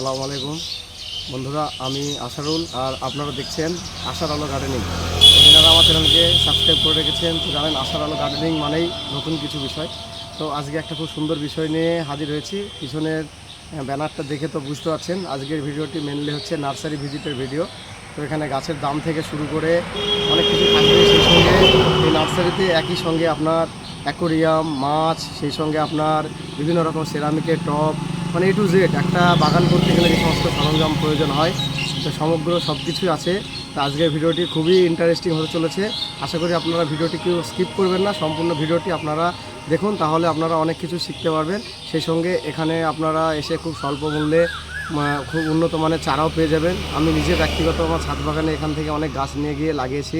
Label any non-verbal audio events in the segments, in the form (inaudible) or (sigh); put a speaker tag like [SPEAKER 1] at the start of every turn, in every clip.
[SPEAKER 1] আসসালামু আলাইকুম। বন্ধুরা, আমি আশারুল আর আপনারা দেখছেন আশার আলো গার্ডেনিং। আপনারা আমার চ্যানেলকে সাবস্ক্রাইব করে রেখেছেন, তো জানেন আশার আলো গার্ডেনিং মানেই নতুন কিছু বিষয়। তো আজকে একটা খুব সুন্দর বিষয় নিয়ে হাজির হয়েছি। পিছনের ব্যানারটা দেখে তো বুঝতে পারছেন, আজকের ভিডিওটি মেনলি হচ্ছে নার্সারি ভিজিটের ভিডিও। তো এখানে গাছের দাম থেকে শুরু করে অনেক কিছু থাকবে সেই সঙ্গে। এই নার্সারিতে একই সঙ্গে আপনার অ্যাকোরিয়াম, মাছ, সেই সঙ্গে আপনার বিভিন্ন রকম সেরামিকের টব মানে এ টু জেড একটা বাগান করতে গেলে যে সমস্ত সরঞ্জাম প্রয়োজন হয়, তো সমগ্র সব কিছুই আছে। তো আজকের ভিডিওটি খুবই ইন্টারেস্টিং হতে চলেছে। আশা করি আপনারা ভিডিওটি কেউ স্কিপ করবেন না, সম্পূর্ণ ভিডিওটি আপনারা দেখুন, তাহলে আপনারা অনেক কিছু শিখতে পারবেন। সেই সঙ্গে এখানে আপনারা এসে খুব স্বল্প মূল্যে খুব উন্নত মানের চারাও পেয়ে যাবেন। আমি নিজে ব্যক্তিগত আমার ছাদ বাগানে এখান থেকে অনেক গাছ নিয়ে গিয়ে লাগিয়েছি,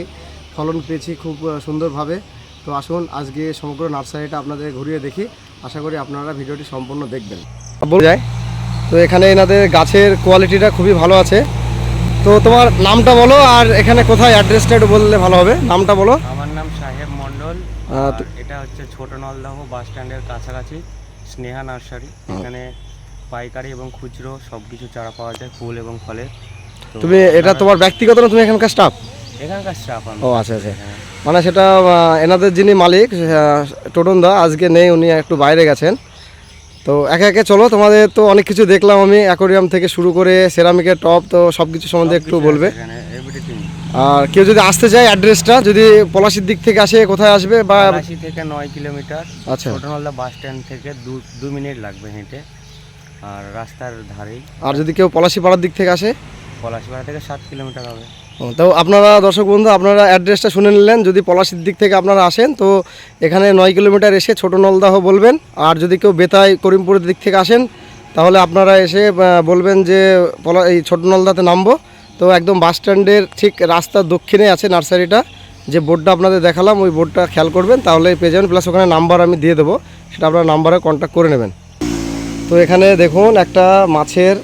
[SPEAKER 1] ফলন পেয়েছি খুব সুন্দরভাবে। তো আসুন, আজকে সমগ্র নার্সারিটা আপনাদের ঘুরিয়ে দেখি। আশা করি আপনারা ভিডিওটি সম্পূর্ণ দেখবেন। বলে যায়। তো এখানে এনাদের গাছের কোয়ালিটিটা খুবই ভালো আছে। তো তোমার নামটা বলো আর এখানে কোথায় অ্যাড্রেসটা একটু বললে ভালো হবে। নামটা বলো।
[SPEAKER 2] আমার নাম সাহেব মণ্ডল। এটা হচ্ছে ছোট নলদাহ বাস স্ট্যান্ডের কাছাকাছি স্নেহা নার্সারি এখানে পাইকারি এবং খুচরো সব কিছু চারা পাওয়া যায় ফুল এবং ফলের।
[SPEAKER 1] তুমি এটা তোমার ব্যক্তিগত না তুমি এখানকার স্টাফ
[SPEAKER 2] এখানকার স্টাফ
[SPEAKER 1] ও আচ্ছা আচ্ছা।
[SPEAKER 2] হ্যাঁ।
[SPEAKER 1] মানে সেটা এনাদের যিনি মালিক টোটন দা আজকে নেই উনি একটু বাইরে গেছেন। তো একে একে চলো তোমাদের তো অনেক কিছু দেখলাম আমি অ্যাকোরিয়াম থেকে শুরু করে সেরামিকের টপ তো সব কিছু সম্বন্ধে একটু বলবে। আর কেউ যদি আসতে চায় অ্যাড্রেসটা যদি পলাশির দিক থেকে আসে কোথায় আসবে বা
[SPEAKER 2] পলাশি থেকে নয় কিলোমিটার
[SPEAKER 1] আচ্ছা।
[SPEAKER 2] ছোটনলদা বাস স্ট্যান্ড থেকে দু দু মিনিট লাগবে হেঁটে আর রাস্তার ধারেই।
[SPEAKER 1] আর যদি কেউ পলাশি পাড়ার দিক থেকে আসে?
[SPEAKER 2] পলাশিপাড়া থেকে সাত কিলোমিটার হবে।
[SPEAKER 1] তো আপনারা দর্শক বন্ধু, আপনারা অ্যাড্রেসটা শুনে নিলেন। যদি পলাশির দিক থেকে আপনারা আসেন, তো এখানে নয় কিলোমিটার এসে ছোট নলদাহ বলবেন। আর যদি কেউ বেতাই করিমপুরের দিক থেকে আসেন, তাহলে আপনারা এসে বলবেন যে পলা এই ছোট নলদাতে নামবো। তো একদম বাস স্ট্যান্ডের ঠিক রাস্তার দক্ষিণে আছে নার্সারিটা। যে বোর্ডটা আপনাদের দেখালাম, ওই বোর্ডটা খেয়াল করবেন তাহলে পেয়ে যাবেন। প্লাস ওখানে নাম্বার আমি দিয়ে দেবো, সেটা আপনারা নাম্বারে কন্ট্যাক্ট করে নেবেন। তো এখানে দেখুন একটা মাছের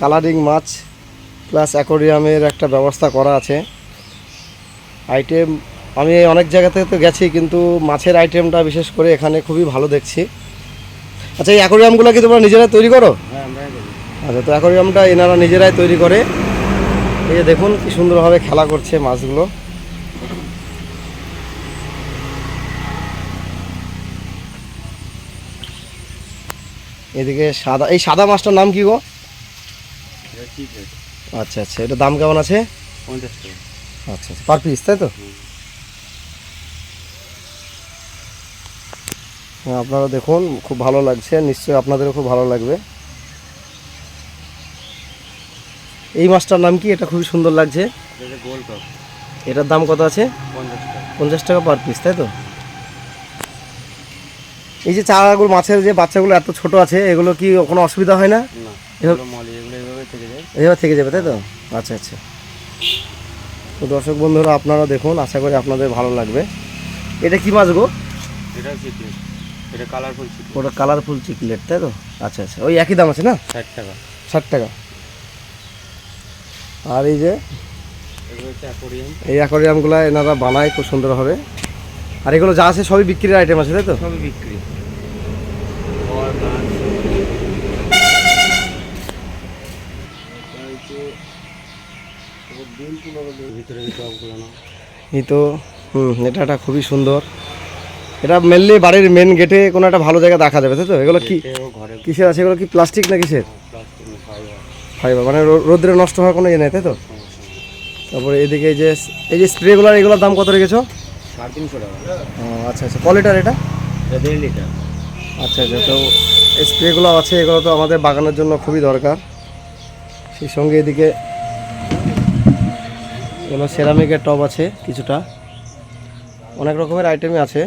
[SPEAKER 1] কালারিং মাছ। প্লাস অ্যাকোরিয়ামের একটা ব্যবস্থা করা আছে। আইটেম আমি অনেক জায়গাতে তো গেছি কিন্তু মাছের আইটেমটা বিশেষ করে এখানে খুবই ভালো দেখছি। আচ্ছা এই অ্যাকোরিয়ামগুলো কি তোমরা নিজেরাই তৈরি করো?
[SPEAKER 2] হ্যাঁ।
[SPEAKER 1] আচ্ছা তো অ্যাকোরিয়ামটা এনারা নিজেরাই তৈরি করে। এই যে দেখুন কি সুন্দরভাবে খেলা করছে মাছগুলো। এদিকে সাদা এই সাদা মাছটার নাম কি গো?
[SPEAKER 2] ঠিক আছে
[SPEAKER 1] আচ্ছা আচ্ছা। এটা দাম কেমন আছে?
[SPEAKER 2] পঞ্চাশ টাকা।
[SPEAKER 1] আচ্ছা আচ্ছা। পার পিস তাই তো? হ্যাঁ, আপনারা দেখুন খুব ভালো লাগছে। নিশ্চয়ই আপনাদেরও খুব ভালো লাগবে। এই মাছটার নাম কি? এটা খুবই সুন্দর লাগছে।
[SPEAKER 2] এটা
[SPEAKER 1] এটার দাম কত আছে?
[SPEAKER 2] পঞ্চাশ টাকা।
[SPEAKER 1] পার পিস তাই তো? এই যে চারাগুলো মাছের যে বাচ্চাগুলো এত ছোট আছে এগুলো কি কোনো অসুবিধা হয় না?
[SPEAKER 2] না
[SPEAKER 1] এবার-
[SPEAKER 2] থেকে
[SPEAKER 1] যাবে তাই তো? আচ্ছা আচ্ছা। তো দর্শক বন্ধুরা আপনারা দেখুন আশা করি আপনাদের ভালো লাগবে। এটা কি মাছ গো?
[SPEAKER 2] এটা চিকলেট এটা কালারফুল চিকলেট
[SPEAKER 1] ওটা কালারফুল চিকলেট তাই তো? আচ্ছা আচ্ছা। ওই একই দাম আছে না?
[SPEAKER 2] ষাট টাকা।
[SPEAKER 1] ষাট টাকা। আর এই যে এই অ্যাকোরিয়ামগুলো এনারা বানায় খুব সুন্দরভাবে আর এগুলো যা আছে সবই বিক্রির আইটেম আছে তাই তো?
[SPEAKER 2] সবই বিক্রি বল, মাছ। ভিতরে ভিতরে টবগুলো না
[SPEAKER 1] এই তো হুম এটা একটা খুবই সুন্দর। এটা মেনলি বাড়ির মেন গেটে কোনো একটা ভালো জায়গা দেখা যাবে তাই তো? এগুলো কি কিসের আছে? এগুলো কি প্লাস্টিক না কিসের?
[SPEAKER 2] ফাইবার
[SPEAKER 1] ফাইবার মানে রোদ্রে নষ্ট হওয়ার কোনো ইয়ে নেই তাই তো? তারপরে এদিকে যে এই যে স্প্রেগুলোর এগুলোর দাম কত রেখেছো?
[SPEAKER 2] সাড়ে তিনশো টাকা।
[SPEAKER 1] আচ্ছা আচ্ছা। ক লিটার এটা?
[SPEAKER 2] দেড় লিটার।
[SPEAKER 1] আচ্ছা আচ্ছা। তো স্প্রেগুলো আছে এগুলো তো আমাদের বাগানের জন্য খুবই দরকার। সেই সঙ্গে এদিকে এগুলো সেরামিকের টব আছে কিছুটা। অনেক রকমের আইটেমই আছে।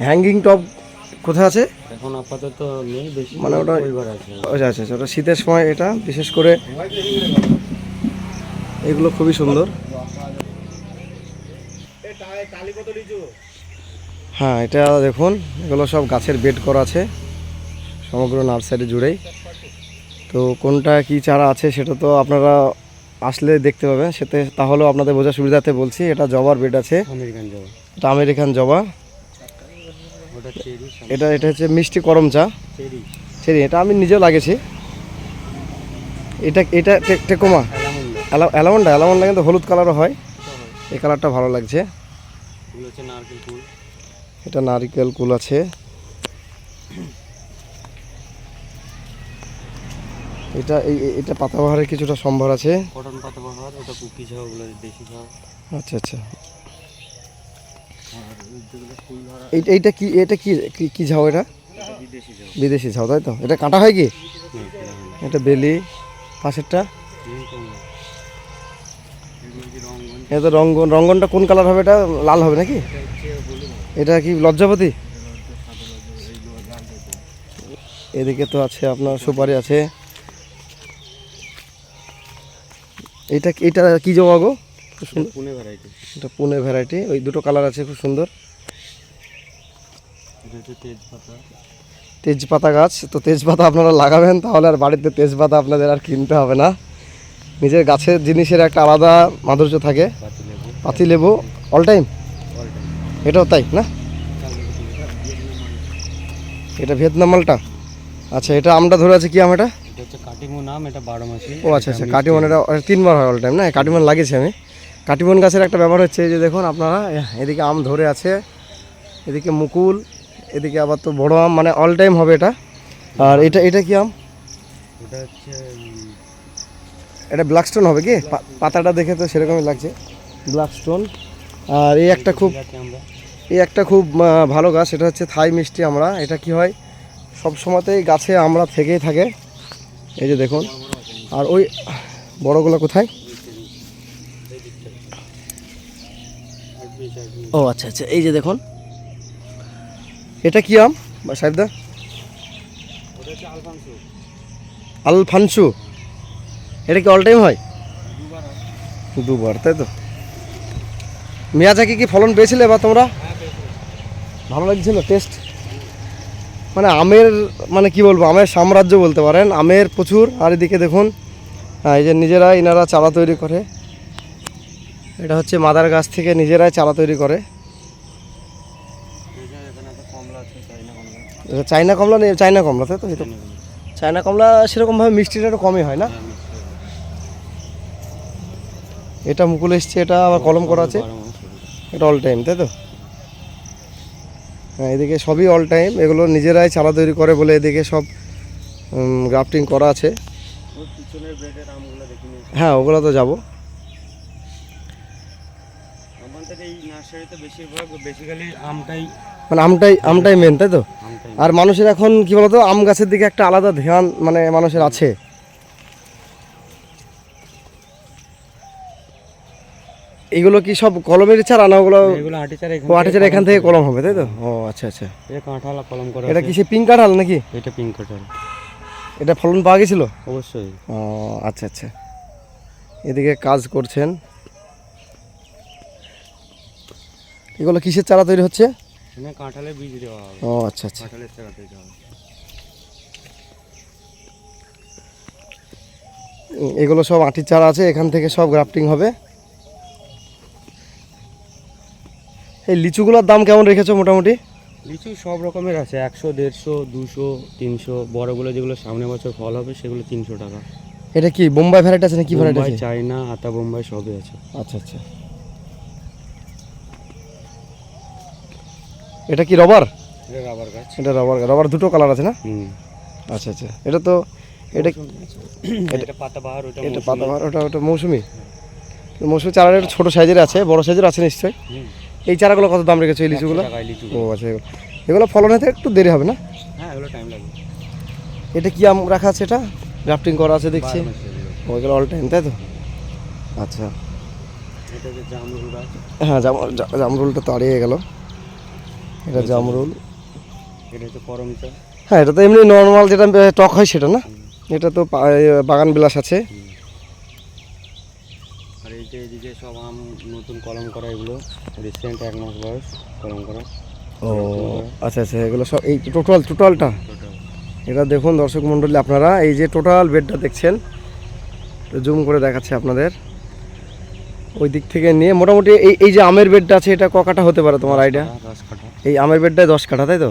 [SPEAKER 1] হ্যাঙ্গিং টব কোথায় আছে?
[SPEAKER 2] এখন আপাতত নেই বেশি
[SPEAKER 1] মানে ওটা- আচ্ছা আচ্ছা আচ্ছা ওটা শীতের সময় এটা বিশেষ করে এগুলো খুবই সুন্দর। হ্যাঁ এটা দেখুন এগুলো সব গাছের বেড করা আছে সমগ্র নার্সারি জুড়েই। তো কোনটা কি চারা আছে সেটা তো আপনারা আসলে দেখতে পাবেন। সেতে তাহলেও আপনাদের বোঝার সুবিধাতে বলছি এটা জবার বেড আছে।
[SPEAKER 2] আমেরিকান জবা।
[SPEAKER 1] এটা আমেরিকান জবা। এটা এটা হচ্ছে মিষ্টি করম চা।
[SPEAKER 2] চেরি।
[SPEAKER 1] এটা আমি নিজেও লাগিয়েছি। এটা এটা টেকোমা।
[SPEAKER 2] অ্যালামন্ডা।
[SPEAKER 1] অ্যালা- অ্যালামন্ডা কিন্তু হলুদ কালারও হয়। এই কালারটা ভালো লাগছে। এটা নারিকেল কুল আছে। এটা এই এটা পাতাবাহারের কিছুটা সম্ভার আছে।
[SPEAKER 2] কটন পাতা বাহার ওটা কুকি ছাও ওগুলো দেশি ছাও
[SPEAKER 1] আচ্ছা আচ্ছা। এইটা কি এটা কি কি ঝাউ এটা?
[SPEAKER 2] এটা বিদেশি ছাও
[SPEAKER 1] তাই তো? এটা কাটা হয় কি?
[SPEAKER 2] এটা।
[SPEAKER 1] এটা বেলি পাশেরটা? এটা রঙ্গন রঙ্গনটা কোন কালার হবে এটা? লাল হবে নাকি?
[SPEAKER 2] এটা
[SPEAKER 1] এটা কি লজ্জাপতি? এদিকে তো আছে আপনার সুপারি আছে। এটা এটা কি জবা গো? খুব সুন্দর।
[SPEAKER 2] পুনে ভ্যারাইটি
[SPEAKER 1] এটা পুনে ভ্যারাইটি ওই দুটো কালার আছে খুব সুন্দর।
[SPEAKER 2] তেজপাতা।
[SPEAKER 1] তেজপাতা গাছ। তো তেজপাতা আপনারা লাগাবেন তাহলে আর বাড়িতে তেজপাতা আপনাদের আর কিনতে হবে না। নিজের গাছের জিনিসের একটা আলাদা মাধুর্য থাকে।
[SPEAKER 2] পাতি লেবু
[SPEAKER 1] অল টাইম এটাও তাই না? এটা ভিয়েতনাম মালটা? আচ্ছা এটা আমটা ধরে আছে কি আম এটা?
[SPEAKER 2] হচ্ছে কাটিমো নাম এটা বারো মাসি
[SPEAKER 1] ও আচ্ছা আচ্ছা কাটিমন এটা তিনবার হয় অল টাইম না? কাটিমন লাগিয়েছি আমি। কাটিমন গাছের একটা ব্যাপার হচ্ছে যে দেখুন আপনারা এদিকে আম ধরে আছে এদিকে মুকুল এদিকে আবার তো বড় আম মানে অল টাইম হবে এটা। আর এটা এটা কি আম?
[SPEAKER 2] এটা হচ্ছে
[SPEAKER 1] এটা ব্ল্যাক স্টোন হবে কি? পাতাটা দেখে তো সেরকমই লাগছে। ব্ল্যাক স্টোন আর এই একটা খুব এই একটা খুব ভালো গাছ এটা হচ্ছে থাই মিষ্টি আমরা। এটা কি হয়? সব সময়তেই গাছে আমরা থেকেই থাকে। এই যে দেখুন। আর ওই বড়গুলো কোথায়। ও আচ্ছা আচ্ছা এই যে দেখুন। এটা কি আম? বা সাহেবদা
[SPEAKER 2] আলফানসু।
[SPEAKER 1] এটা কি অল টাইম হয়?
[SPEAKER 2] দুবার
[SPEAKER 1] তাই তো? মিয়াজাকি কি ফলন পেয়েছিলে বা তোমরা?
[SPEAKER 2] হ্যাঁ
[SPEAKER 1] ভালো লাগছিল টেস্ট মানে আমের মানে কি বলব, আমের সাম্রাজ্য বলতে পারেন আমের প্রচুর, আর এদিকে দেখুন এই যে নিজেরা ইনারা চারা তৈরি করে এটা হচ্ছে মাদার গাছ থেকে নিজেরাই চারা তৈরি করে
[SPEAKER 2] চাইনা কমলা
[SPEAKER 1] নেই চাইনা কমলা, তাই তো। চায়না কমলা সেরকমভাবে মিষ্টিটা একটু কমই হয় না। এটা মুকুল এসছে, এটা আবার কলম করা আছে। এটা অল টাইম তাই তো এদিকে সবই অল টাইম এগুলো নিজেরাই চারা তৈরি করে বলে এদিকে সব গ্রাফটিং করা আছে। হ্যাঁ ওগুলো তো যাব। মানে আমটাই আমটাই মেন তাই তো? আর মানুষের এখন কি বলতো আম গাছের দিকে একটা আলাদা ধ্যান মানে মানুষের আছে। এগুলো কি সব কলমের চারা না ওগুলো
[SPEAKER 2] এগুলো আটিচার এখান
[SPEAKER 1] ও আটেচারা এখান থেকে কলম হবে তাই তো? ও আচ্ছা আচ্ছা।
[SPEAKER 2] এটা কাঁঠাল কলম করা
[SPEAKER 1] এটা। কি সে পিঙ্ক কাঁঠাল নাকি?
[SPEAKER 2] এটা পিঙ্ক কাঁঠাল।
[SPEAKER 1] এটা ফলন পাওয়া গেছিল?
[SPEAKER 2] অবশ্যই।
[SPEAKER 1] ও আচ্ছা আচ্ছা। এদিকে কাজ করছেন। এগুলো কিসের চারা তৈরি হচ্ছে?
[SPEAKER 2] কাঁঠালের বীজ দেওয়া হবে।
[SPEAKER 1] ও আচ্ছা আচ্ছা।
[SPEAKER 2] কাঁঠালের চারা তৈরি হবে।
[SPEAKER 1] এগুলো সব আটির চারা আছে এখান থেকে সব গ্রাফটিং হবে। এই লিচুগুলোর দাম কেমন রেখেছো মোটামুটি?
[SPEAKER 2] লিচু সব রকমের আছে একশো দেড়শো দুশো তিনশো বড়গুলো যেগুলো সামনে বছর ফল হবে সেগুলো তিনশো টাকা।
[SPEAKER 1] এটা কি বোম্বাই ভ্যারাইটি আছে না কি ভ্যারাইটি আছে?
[SPEAKER 2] চাইনা আতা বোম্বাই সবই আছে।
[SPEAKER 1] আচ্ছা আচ্ছা। এটা কি রবার?
[SPEAKER 2] এটা রাবার গাছ।
[SPEAKER 1] এটা রবার রবার দুটো কালার আছে না?
[SPEAKER 2] হুম।
[SPEAKER 1] আচ্ছা আচ্ছা। এটা তো এটা (clears throat)
[SPEAKER 2] এটা পাতা বাহার ওটা
[SPEAKER 1] এটা। পাতাবাহার ওটা ওটা মৌসুমি। মৌসুমি চারাটা ছোটো সাইজের আছে বড় সাইজের আছে নিশ্চয়ই। এই চারাগুলো কত দাম রেখেছো এই লিচুগুলো?
[SPEAKER 2] লিচু
[SPEAKER 1] ও আচ্ছা এগুলো এগুলো ফলন হতে একটু দেরি হবে না?
[SPEAKER 2] হ্যাঁ এগুলো টাইম লাগবে।
[SPEAKER 1] এটা কি আম রাখা আছে এটা? গ্রাফটিং করা আছে দেখছি। ওইগুলো অল টাইম তাই তো? আচ্ছা।
[SPEAKER 2] এটা যে জামরুল গাছ
[SPEAKER 1] হ্যাঁ জাম জামরুলটা তো আড়িয়ে গেল। এটা জামরুল। হ্যাঁ এটা তো এমনি নর্মাল যেটা টক হয় সেটা না? এটা তো বাগান বিলাস আছে।
[SPEAKER 2] আর এই যে সব আম নতুন কলম করা এগুলো রিসেন্ট এক মাস বয়স কলম করা।
[SPEAKER 1] ও আচ্ছা আচ্ছা এগুলো সব এই টোটাল টোটালটা এটা দেখুন দর্শক মণ্ডলী আপনারা এই যে টোটাল বেডটা দেখছেন জুম করে দেখাচ্ছে আপনাদের। ওই দিক থেকে নিয়ে মোটামুটি এই এই যে আমের বেডটা আছে এটা ক কাঠা হতে পারে তোমার আইডিয়া এই আমের বেডটাই দশ কাঠা তাই তো।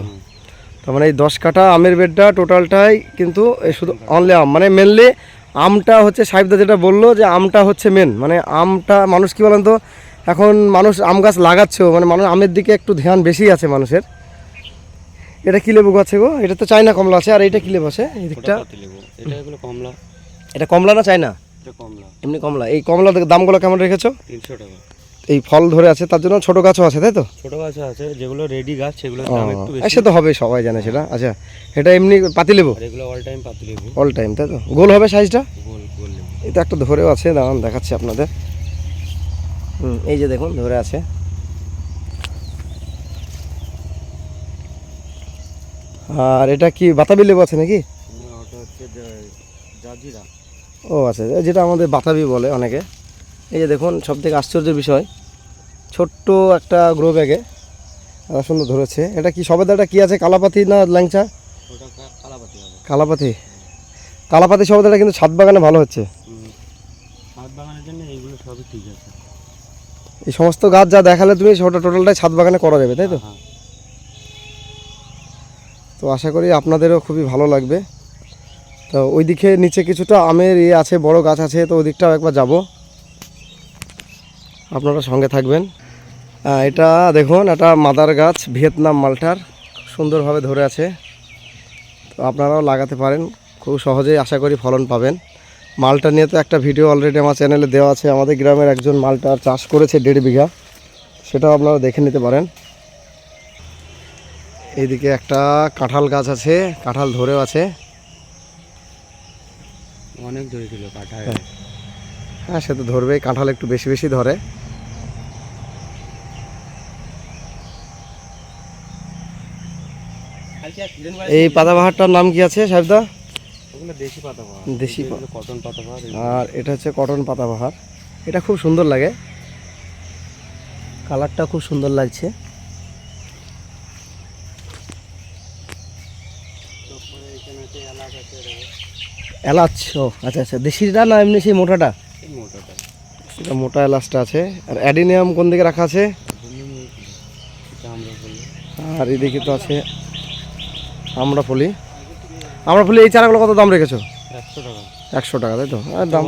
[SPEAKER 1] তার মানে এই দশ কাঠা আমের বেডটা টোটালটাই কিন্তু শুধু অনলি আম মানে মেনলি আমটা হচ্ছে সাহেবদা যেটা বলল যে আমটা হচ্ছে মেন মানে আমটা মানুষ কি বলেন তো এখন মানুষ আম গাছ লাগাচ্ছেও মানে মানুষ আমের দিকে একটু ধ্যান বেশি আছে মানুষের। এটা কি লেবু গাছে গো? এটা তো চায়না কমলা আছে আর এটা কি লেবু আছে?
[SPEAKER 2] এটা কমলা।
[SPEAKER 1] এটা কমলা না চায়না?
[SPEAKER 2] কমলা।
[SPEAKER 1] এমনি কমলা। এই কমলা দামগুলো কেমন রেখেছো?
[SPEAKER 2] তিনশো টাকা।
[SPEAKER 1] এই ফল ধরে আছে তার জন্য ছোট গাছও আছে তাই তো?
[SPEAKER 2] ছোট গাছ আছে যেগুলো রেডি গাছ সেগুলোর
[SPEAKER 1] ও,
[SPEAKER 2] দাম একটু বেশি।
[SPEAKER 1] সে তো হবে সবাই জানে সেটা। আচ্ছা এটা এমনি পাতিলেবু
[SPEAKER 2] আর এগুলো অল টাইম পাতিলেবু
[SPEAKER 1] অল টাইম তাই তো? গোল হবে সাইজটা
[SPEAKER 2] গোল গোল
[SPEAKER 1] এটা একটা ধরেও আছে দাঁড়ান দেখাচ্ছি আপনাদের। এই যে দেখুন ধরে আছে। আর এটা কি বাতাবি লেবু আছে নাকি? ও আচ্ছা যেটা আমাদের বাতাবি বলে অনেকে। এই যে দেখুন সব থেকে আশ্চর্যের বিষয় ছোট্ট একটা গ্রো ব্যাগে সুন্দর ধরেছে। এটা কি সবেদাটা কি আছে কালাপাতি না ল্যাংচা?
[SPEAKER 2] কালাপাতি
[SPEAKER 1] কালাপাতি? সবেদাটা কিন্তু ছাদ বাগানে ভালো হচ্ছে।
[SPEAKER 2] ছাদ বাগানের জন্য এইগুলো সবই ঠিক আছে।
[SPEAKER 1] এই সমস্ত গাছ যা দেখালে তুমি ওটা টোটালটাই ছাদ বাগানে করা যাবে তাই তো?
[SPEAKER 2] হ্যাঁ
[SPEAKER 1] তো আশা করি আপনাদেরও খুবই ভালো লাগবে। তো ওইদিকে নিচে কিছুটা আমের ইয়ে আছে বড় গাছ আছে তো ওই দিকটাও একবার যাব। আপনারা সঙ্গে থাকবেন। এটা দেখুন এটা মাদার গাছ ভিয়েতনাম মালটার সুন্দরভাবে ধরে আছে। তো আপনারাও লাগাতে পারেন খুব সহজেই আশা করি ফলন পাবেন। মালটা নিয়ে তো একটা ভিডিও অলরেডি আমার চ্যানেলে দেওয়া আছে। আমাদের গ্রামের একজন মালটা চাষ করেছে দেড় বিঘা। সেটাও আপনারা দেখে নিতে পারেন। এইদিকে একটা কাঁঠাল গাছ আছে কাঁঠাল ধরেও আছে।
[SPEAKER 2] অনেক ধরেছিল কাঠায়
[SPEAKER 1] হ্যাঁ। সে তো ধরবেই কাঁঠাল একটু বেশি বেশি ধরে। এই পাতাবাহারটার নাম কি আছে সাহেবদা?
[SPEAKER 2] দেশি
[SPEAKER 1] দেশি
[SPEAKER 2] কটন
[SPEAKER 1] আর এটা হচ্ছে কটন পাতাবাহার। এটা খুব সুন্দর লাগে। কালারটা খুব সুন্দর লাগছে।
[SPEAKER 2] এলাচ
[SPEAKER 1] ও আচ্ছা আচ্ছা। দেশিটা না এমনি সেই মোটাটা?
[SPEAKER 2] মোটাটা।
[SPEAKER 1] সেটা মোটা এলাচটা আছে। আর অ্যাডিনিয়াম কোন দিকে রাখা আছে?
[SPEAKER 2] আমরা
[SPEAKER 1] আর এদিকে তো আছে আমড়াফলি আমড়াফলি এই চারাগুলো কত দাম রেখেছো?
[SPEAKER 2] একশো টাকা।
[SPEAKER 1] একশো টাকা তাই তো? আর দাম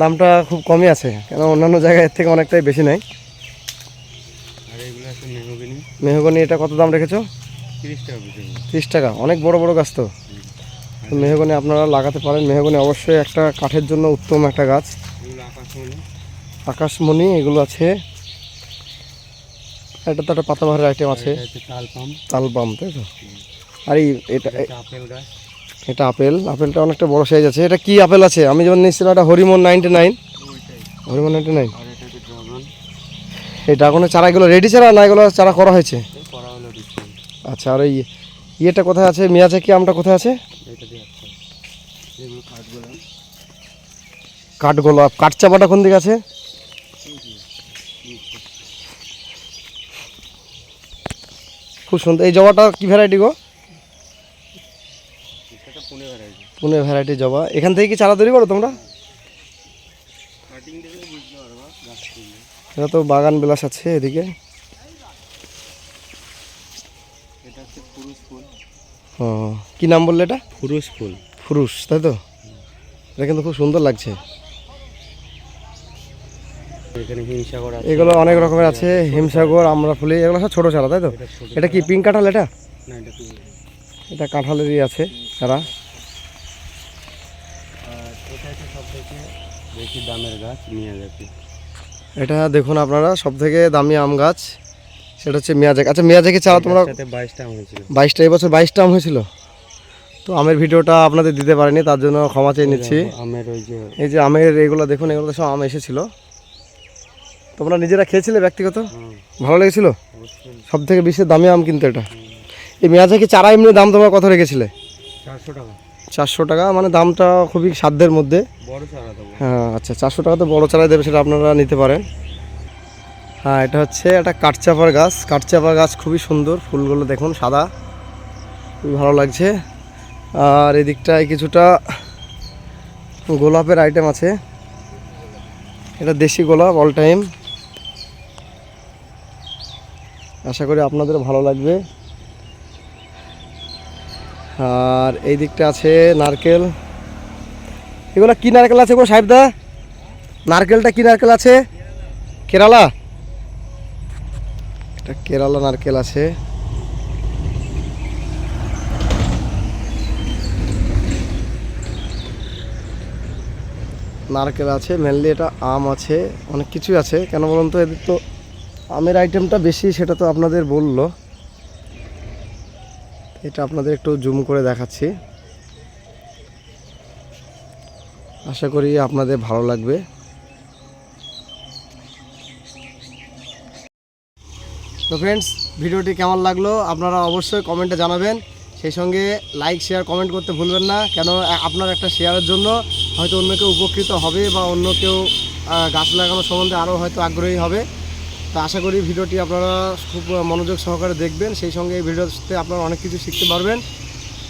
[SPEAKER 1] দামটা খুব কমই আছে কেন অন্যান্য জায়গায় থেকে অনেকটাই বেশি নেয়
[SPEAKER 2] মেহগিনি।
[SPEAKER 1] এটা কত দাম রেখেছো?
[SPEAKER 2] তিরিশ টাকা
[SPEAKER 1] অনেক বড় বড় গাছ তো। মেহগনি আপনারা লাগাতে পারেন। মেহগনি অবশ্যই একটা কাঠের জন্য উত্তম একটা গাছ।
[SPEAKER 2] আকাশমণি।
[SPEAKER 1] এগুলো আছে। এটা তো একটা পাতাবাহারের আইটেম আছে।
[SPEAKER 2] এটা হচ্ছে তাল পাম।
[SPEAKER 1] তাল পাম তাই তো? আর এটা
[SPEAKER 2] এটা আপেল গাছ?
[SPEAKER 1] এটা আপেল। আপেলটা অনেকটা বড় সাইজ আছে। এটা কি আপেল আছে? আমি যেমন নিচ্ছিলাম এটা Hariman ninety nine Hariman ninety nine এই ড্রাগনের চারা এগুলো রেডি চারা না এগুলো চারা করা হয়েছে? আচ্ছা আর এই ইয়েটা কোথায় আছে? মিয়াজাকি আমটা কোথায় আছে?
[SPEAKER 2] কাঠগুলো
[SPEAKER 1] কাঠগোলাপ। কাঠচাপাটা কোন দিকে আছে? খুব সুন্দর। এই জবাটা কি ভ্যারাইটি গো
[SPEAKER 2] এটা পুনে ভ্যারাইটি
[SPEAKER 1] পুনে ভ্যারাইটি জবা। এখান থেকে কি চারা তৈরি করো তোমরা? এটা তো বাগান বিলাস আছে এদিকে।
[SPEAKER 2] ফুল।
[SPEAKER 1] ও কি নাম বললে এটা?
[SPEAKER 2] ফুরুস ফুল।
[SPEAKER 1] ফুরুষ তাই তো? এটা কিন্তু খুব সুন্দর লাগছে।
[SPEAKER 2] এখানে হিমসাগর আছে।
[SPEAKER 1] এগুলো অনেক রকমের আছে হিমসাগর আমরাফুলি এগুলো সব ছোটো চারা তাই তো?
[SPEAKER 2] এটা
[SPEAKER 1] কি পিঙ্ক কাঁঠাল এটা?
[SPEAKER 2] এটা
[SPEAKER 1] এটা কাঁঠালেরই আছে চারা
[SPEAKER 2] আর এটা হচ্ছে সব থেকে বেশি দামের গাছ নিয়ে
[SPEAKER 1] এটা দেখুন আপনারা সব থেকে দামি আম গাছ সেটা হচ্ছে মিয়াজাক। আচ্ছা মিয়াজাকি চারা তোমরা
[SPEAKER 2] বাইশটা আম হয়েছিল।
[SPEAKER 1] বাইশটা এবছর বাইশটা আম হয়েছিল? তো আমের ভিডিওটা আপনাদের দিতে পারিনি তার জন্য ক্ষমা চেয়ে নিচ্ছি।
[SPEAKER 2] আমের ওই যে
[SPEAKER 1] এই যে আমের এগুলো দেখুন এগুলো সব আম এসেছিল। তোমরা নিজেরা খেয়েছিলে ব্যক্তিগত? ভালো লেগেছিল? সব থেকে বেশি দামি আম কিন্তু এটা। এই মিয়াজাকি চারা এমনি দাম তোমরা কত রেখেছিলে?
[SPEAKER 2] চারশো টাকা।
[SPEAKER 1] চারশো টাকা মানে দামটা খুবই সাধ্যের মধ্যে।
[SPEAKER 2] বড় চারা দেবো
[SPEAKER 1] হ্যাঁ আচ্ছা চারশো টাকা তো বড়ো চারাই দেবে সেটা আপনারা নিতে পারেন। হ্যাঁ এটা হচ্ছে একটা কাঠচাপার গাছ। কাঠচাপার গাছ খুবই সুন্দর ফুলগুলো দেখুন সাদা। খুবই ভালো লাগছে। আর এদিকটায় কিছুটা গোলাপের আইটেম আছে। এটা দেশি গোলাপ অল টাইম আশা করি আপনাদের ভালো লাগবে। আর এই দিকটা আছে নারকেল। এগুলো কি নারকেল আছে গো সাহেবদা? নারকেলটা কি নারকেল আছে? কেরালা? এটা কেরালা নারকেল আছে। নারকেল আছে মেনলি এটা আম আছে, অনেক কিছুই আছে। কেন বলুন তো, এদের তো আমের আইটেমটা বেশি, সেটা তো আপনাদের বলল। এটা আপনাদের একটু জুম করে দেখাচ্ছি। আশা করি আপনাদের ভালো লাগবে। তো ফ্রেন্ডস ভিডিওটি কেমন লাগল আপনারা অবশ্যই কমেন্টে জানাবেন। সেই সঙ্গে লাইক শেয়ার কমেন্ট করতে ভুলবেন না। কেন আপনার একটা শেয়ারের জন্য হয়তো অন্য কেউ উপকৃত হবে বা অন্য কেউ গাছ লাগানো সম্বন্ধে আরও হয়তো আগ্রহী হবে। তো আশা করি ভিডিওটি আপনারা খুব মনোযোগ সহকারে দেখবেন। সেই সঙ্গে এই ভিডিওতে আপনারা অনেক কিছু শিখতে পারবেন।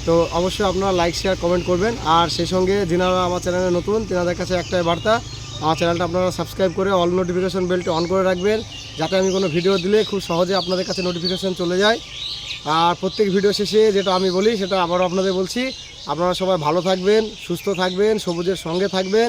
[SPEAKER 1] তো অবশ্যই আপনারা লাইক, শেয়ার, কমেন্ট করবেন। আর সেই সঙ্গে যিনারা আমার চ্যানেলে নতুন, তেনাদের কাছে একটাই বার্তা, আমার চ্যানেলটা আপনারা সাবস্ক্রাইব করে অল নোটিফিকেশন বেলটি অন করে রাখবেন, যাতে আমি কোনো ভিডিও দিলে খুব সহজে আপনাদের কাছে নোটিফিকেশন চলে যায়। আর প্রত্যেক ভিডিও শেষে যেটা আমি বলি, সেটা আবারও আপনাদের বলছি, আপনারা সবাই ভালো থাকবেন, সুস্থ থাকবেন, সবুজের সঙ্গে থাকবেন।